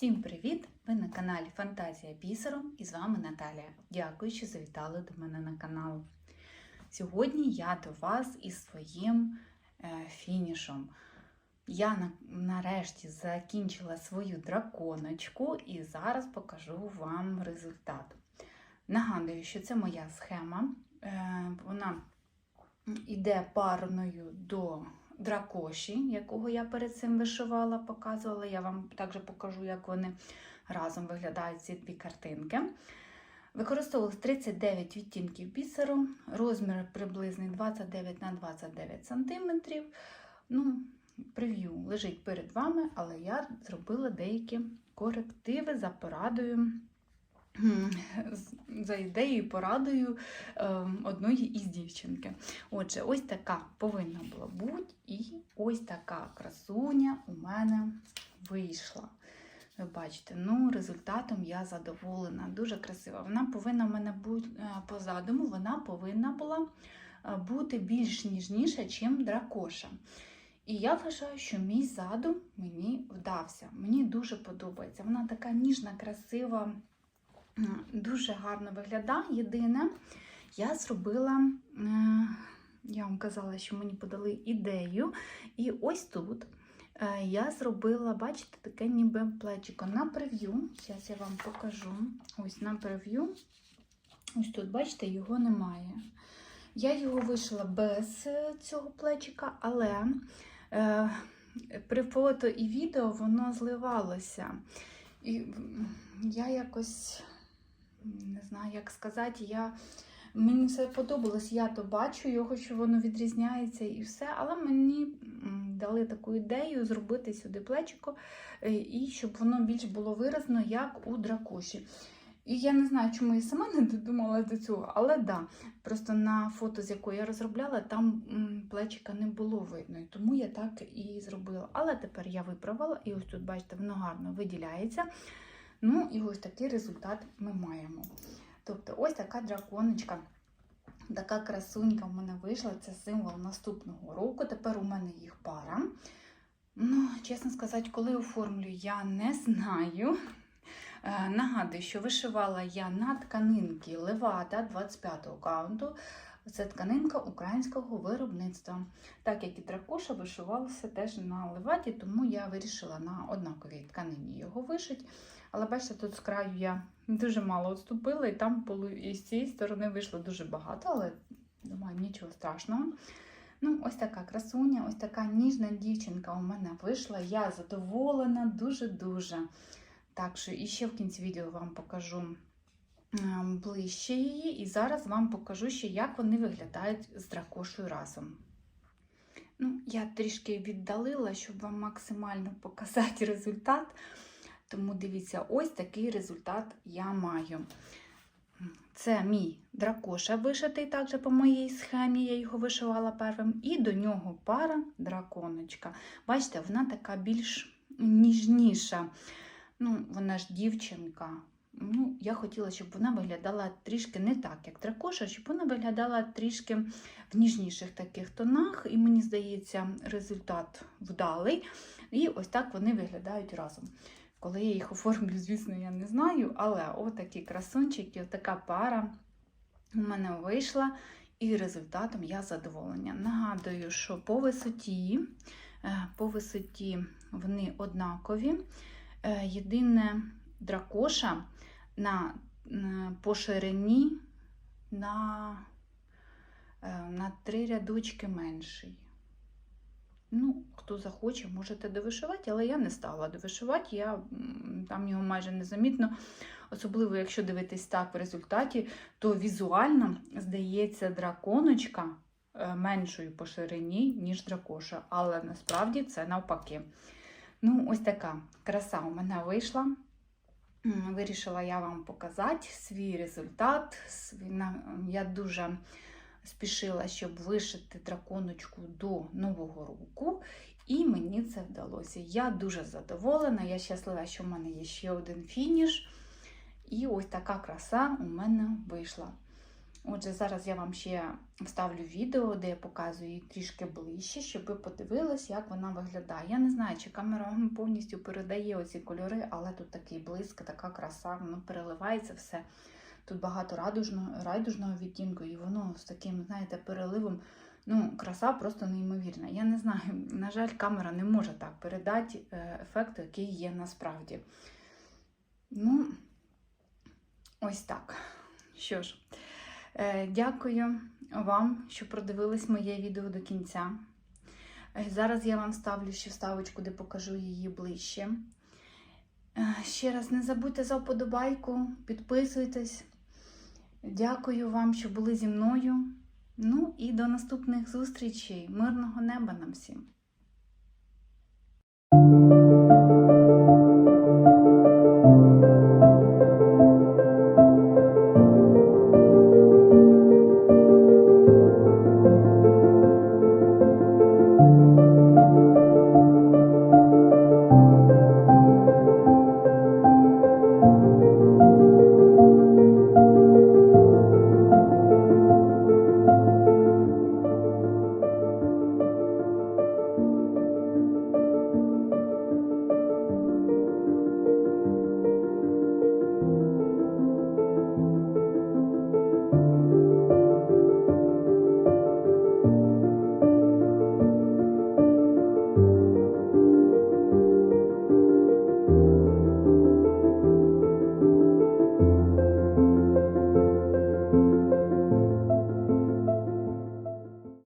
Всім привіт! Ви на каналі Фантазія Бісером і з вами Наталія. Дякую, що завітали до мене на канал. Сьогодні я до вас із своїм е, фінішом. Я на, нарешті закінчила свою драконочку і зараз покажу вам результат. Нагадую, що це моя схема. Е, вона йде парною до дракоші, якого я перед цим вишивала, показувала. Я вам також покажу, як вони разом виглядають ці дві картинки. Використовувалось 39 відтінків бісеру, розмір приблизний 29 на 29 см. Ну, прев'ю лежить перед вами, але я зробила деякі корективи за порадою. За ідеєю порадою е, одної із дівчинки. Отже, ось така повинна була бути, ось така красуня у мене вийшла. Ви бачите, ну, результатом я задоволена, дуже красива. Вона повинна в мене бути по задуму, вона повинна була бути більш ніжніша, ніж дракоша. І я вважаю, що мій задум мені вдався. Мені дуже подобається. Вона така ніжна, красива, дуже гарно виглядає. Єдине, я зробила, я вам казала, що мені подали ідею. І ось тут я зробила, бачите, таке ніби плечико на прев'ю. Зараз я вам покажу. Ось на прев'ю. Ось тут, бачите, його немає. Я його вишила без цього плечика, але е, при фото і відео воно зливалося. І я якось не знаю, як сказати, я. Мені все подобалось, я то бачу його, що воно відрізняється і все. Але мені дали таку ідею зробити сюди плечико, і щоб воно більш було виразно, як у дракоші. І я не знаю, чому я сама не додумала до цього, але да, просто на фото, з якої я розробляла, там плечика не було видно. І тому я так і зробила. Але тепер я виправила, і ось тут, бачите, воно гарно виділяється. Ну, і ось такий результат ми маємо. Тобто, ось така драконочка, така красунька в мене вийшла. Це символ наступного року. Тепер у мене їх пара. Ну, чесно сказати, коли оформлю, я не знаю. Нагадую, що вишивала я на тканинки Левада 25-го каунту. Це тканинка українського виробництва. Так як і дракоша вишивалася теж на леваді, тому я вирішила на однаковій тканині його вишити. Але бачите, тут з краю я дуже мало відступила, і там і з цієї сторони вийшло дуже багато, але думаю, нічого страшного. Ну, ось така красуня, ось така ніжна дівчинка у мене вийшла. Я задоволена, дуже-дуже. Так що і ще в кінці відео вам покажу ближче її, і зараз вам покажу ще, як вони виглядають з дракошою разом. Ну, Я трішки віддалила, щоб вам максимально показати результат. Тому дивіться, ось такий результат я маю. Це мій дракоша вишитий також по моїй схемі, я його вишивала первим. І до нього пара драконочка. Бачите, вона така більш ніжніша. Ну, Вона ж дівчинка. Ну, Я хотіла, щоб вона виглядала трішки не так, як дракоша, щоб вона виглядала трішки в ніжніших таких тонах. І мені здається, результат вдалий. І ось так вони виглядають разом. Коли я їх оформлю, звісно, я не знаю, але отакі красунчики, отака пара у мене вийшла, і результатом я задоволена. Нагадую, що по висоті, по висоті вони однакові. Єдине дракоша на, по ширині на, на три рядочки менший. Ну, хто захоче, можете довишивати, але я не стала довишивати, я там його майже незамітно. Особливо, якщо дивитись так в результаті, то візуально здається драконочка меншою по ширині, ніж дракоша. Але насправді це навпаки. Ну, ось така краса у мене вийшла. Вирішила я вам показати свій результат. Я дуже спішила, щоб вишити драконочку до Нового року, і мені це вдалося. Я дуже задоволена, я щаслива, що в мене є ще один фініш. І ось така краса у мене вийшла. Отже, зараз я вам ще вставлю відео, де я показую її трішки ближче, щоб ви подивились, як вона виглядає. Я не знаю, чи камера вам повністю передає оці кольори, але тут такий блиск, така краса, воно переливається все. Тут багато радужного, радужного відтінку, і воно з таким, знаєте, переливом. Ну, краса просто неймовірна. Я не знаю, на жаль, камера не може так передати е, ефект, який є насправді. Ну, ось так. Що ж, дякую вам, що продивились моє відео до кінця. Е, Зараз я вам ставлю ще вставочку, де покажу її ближче. Е, Ще раз не забудьте за вподобайку, підписуйтесь. Дякую вам, що були зі мною. Ну і до наступних зустрічей. Мирного неба нам всім!